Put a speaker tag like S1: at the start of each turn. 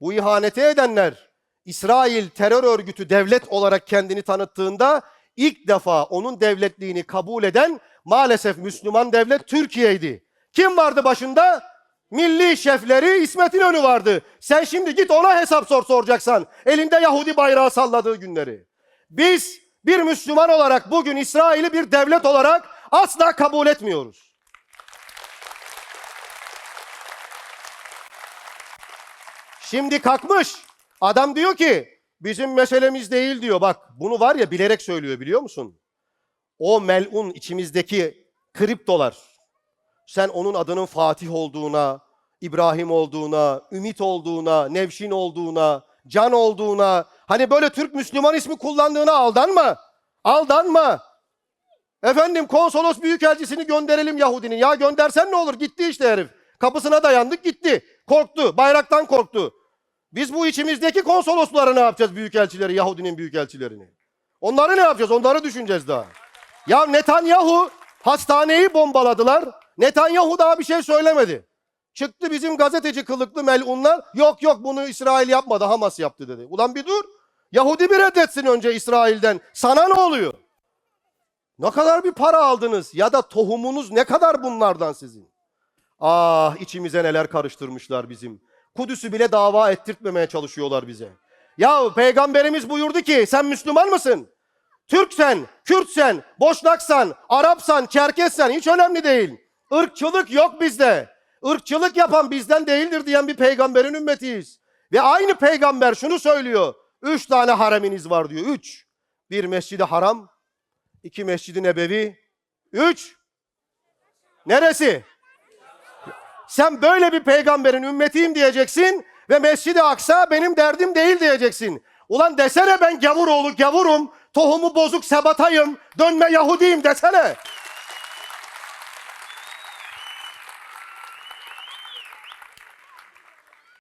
S1: Bu ihaneti edenler İsrail terör örgütü devlet olarak kendini tanıttığında ilk defa onun devletliğini kabul eden maalesef Müslüman devlet Türkiye'ydi. Kim vardı başında? Milli şefleri İsmet İnönü vardı. Sen şimdi git ona hesap sor soracaksan. Elinde Yahudi bayrağı salladığı günleri. Biz bir Müslüman olarak bugün İsrail'i bir devlet olarak asla kabul etmiyoruz. Şimdi kalkmış. Adam diyor ki bizim meselemiz değil diyor. Bak bunu var ya bilerek söylüyor biliyor musun? O melun içimizdeki kriptolar. Sen onun adının Fatih olduğuna, İbrahim olduğuna, Ümit olduğuna, Nevşin olduğuna, Can olduğuna, hani böyle Türk Müslüman ismi kullandığına aldanma. Aldanma. Efendim konsolos büyükelçisini gönderelim Yahudinin. Ya göndersen ne olur? Gitti işte herif. Kapısına dayandık gitti. Korktu. Bayraktan korktu. Biz bu içimizdeki konsolosları ne yapacağız büyükelçileri, Yahudinin büyükelçilerini? Onları ne yapacağız? Onları düşüneceğiz daha. Ya Netanyahu hastaneyi bombaladılar. Netanyahu daha bir şey söylemedi. Çıktı bizim gazeteci kılıklı melunlar. Yok yok bunu İsrail yapmadı Hamas yaptı dedi. Ulan bir dur. Yahudi bir reddetsin önce İsrail'den. Sana ne oluyor? Ne kadar bir para aldınız ya da tohumunuz ne kadar bunlardan sizin? Ah içimize neler karıştırmışlar bizim. Kudüs'ü bile dava ettirtmemeye çalışıyorlar bize. Ya peygamberimiz buyurdu ki sen Müslüman mısın? Türksen, Kürtsen, Boşnaksan, Arapsan, Çerkessen hiç önemli değil. Irkçılık yok bizde. Irkçılık yapan bizden değildir diyen bir peygamberin ümmetiyiz. Ve aynı peygamber şunu söylüyor. Üç tane hareminiz var diyor. Üç. Bir mescidi haram, iki mescidi nebevi, üç. Neresi? Sen böyle bir peygamberin ümmetiyim diyeceksin ve Mescid-i Aksa benim derdim değil diyeceksin. Ulan desene ben gavur oğlu gavurum, tohumu bozuk sebatayım, dönme Yahudiyim desene.